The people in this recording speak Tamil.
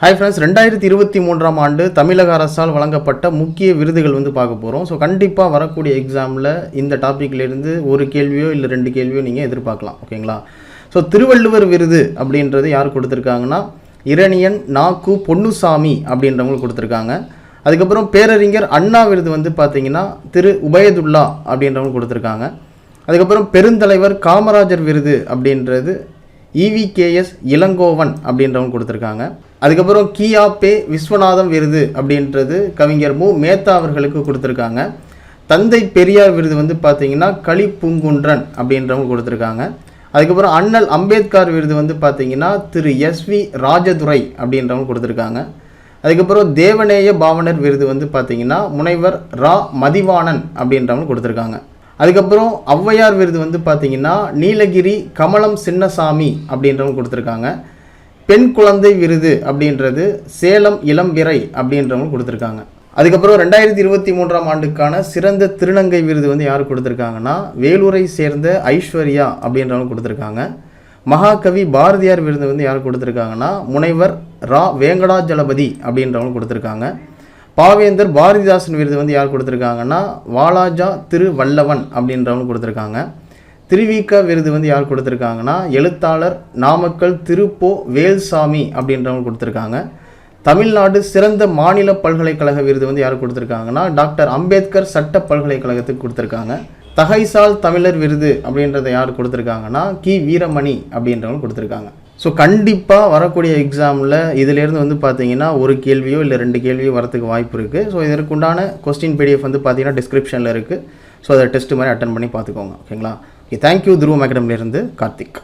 ஹாய் ஃப்ரெண்ட்ஸ் ரெண்டாயிரத்தி இருபத்தி மூன்றாம் ஆண்டு தமிழக அரசால் வழங்கப்பட்ட முக்கிய விருதுகள் வந்து பார்க்க போகிறோம் ஸோ கண்டிப்பாக வரக்கூடிய எக்ஸாமில் இந்த டாப்பிக்லேருந்து ஒரு கேள்வியோ இல்லை ரெண்டு கேள்வியோ நீங்கள் எதிர்பார்க்கலாம். ஓகேங்களா ஸோ திருவள்ளுவர் விருது அப்படின்றது யார் கொடுத்துருக்காங்கன்னா இரணியன் நாக்கு பொன்னுசாமி அப்படின்றவங்களுக்கு கொடுத்துருக்காங்க. அதுக்கப்புறம் பேரறிஞர் அண்ணா விருது வந்து பார்த்தீங்கன்னா திரு உபயதுல்லா அப்படின்றவங்க கொடுத்துருக்காங்க. அதுக்கப்புறம் பெருந்தலைவர் காமராஜர் விருது அப்படின்றது இவிகேஎஸ் இளங்கோவன் அப்படின்றவங்க கொடுத்துருக்காங்க. அதுக்கப்புறம் கியா பே விஸ்வநாதம் விருது அப்படின்றது கவிஞர் மு. மேத்தா அவர்களுக்கு கொடுத்துருக்காங்க. தந்தை பெரியார் விருது வந்து பார்த்தீங்கன்னா களி பூங்குன்றன் அப்படின்றவங்க கொடுத்துருக்காங்க. அதுக்கப்புறம் அண்ணல் அம்பேத்கர் விருது வந்து பார்த்தீங்கன்னா திரு எஸ்வி ராஜதுரை அப்படின்றவங்க கொடுத்துருக்காங்க. அதுக்கப்புறம் தேவநேய பாவனர் விருது வந்து பார்த்தீங்கன்னா முனைவர் ரா மதிவாணன் அப்படின்றவங்க கொடுத்துருக்காங்க. அதுக்கப்புறம் ஔவையார் விருது வந்து பார்த்தீங்கன்னா நீலகிரி கமலம் சின்னசாமி அப்படின்றவங்க கொடுத்துருக்காங்க. பெண் குழந்தை விருது அப்படின்றது சேலம் இளம்பிறை அப்படின்றவங்க கொடுத்துருக்காங்க. அதுக்கப்புறம் ரெண்டாயிரத்தி இருபத்தி மூன்றாம் ஆண்டுக்கான சிறந்த திருநங்கை விருது வந்து யார் கொடுத்துருக்காங்கன்னா வேலூரை சேர்ந்த ஐஸ்வர்யா அப்படின்றவங்க கொடுத்துருக்காங்க. மகாகவி பாரதியார் விருது வந்து யார் கொடுத்துருக்காங்கன்னா முனைவர் ரா. வேங்கடாஜலபதி அப்படின்றவங்க கொடுத்துருக்காங்க. பாவேந்தர் பாரதிதாசன் விருது வந்து யார் கொடுத்துருக்காங்கன்னா வாலாஜா திரு வல்லவன் அப்படின்றவங்க கொடுத்துருக்காங்க. திருவிக விருது வந்து யார் கொடுத்துருக்காங்கன்னா எழுத்தாளர் நாமக்கல் திருப்போ வேல்சாமி அப்படின்றவங்க கொடுத்துருக்காங்க. தமிழ்நாடு சிறந்த மாநில பல்கலைக்கழக விருது வந்து யார் கொடுத்துருக்காங்கன்னா டாக்டர் அம்பேத்கர் சட்ட பல்கலைக்கழகத்துக்கு கொடுத்துருக்காங்க. தகைசால் தமிழர் விருது அப்படின்றத யார் கொடுத்துருக்காங்கன்னா கி வீரமணி அப்படின்றவங்க கொடுத்துருக்காங்க. ஸோ கண்டிப்பாக வரக்கூடிய எக்ஸாமில் இதிலேருந்து வந்து பார்த்தீங்கன்னா ஒரு கேள்வியோ இல்லை ரெண்டு கேள்வியோ வரத்துக்கு வாய்ப்பு இருக்குது ஸோ இதற்குண்டான கொஸ்டின் பிடிஎஃப் வந்து பார்த்தீங்கன்னா டிஸ்கிரிப்ஷனில் இருக்குது ஸோ அதை டெஸ்ட் மாதிரி அட்டன் பண்ணி பார்த்துக்கோங்க ஓகேங்களா ஓகே தேங்க்யூ துருவம் அகாடமிலேருந்து கார்த்திக்.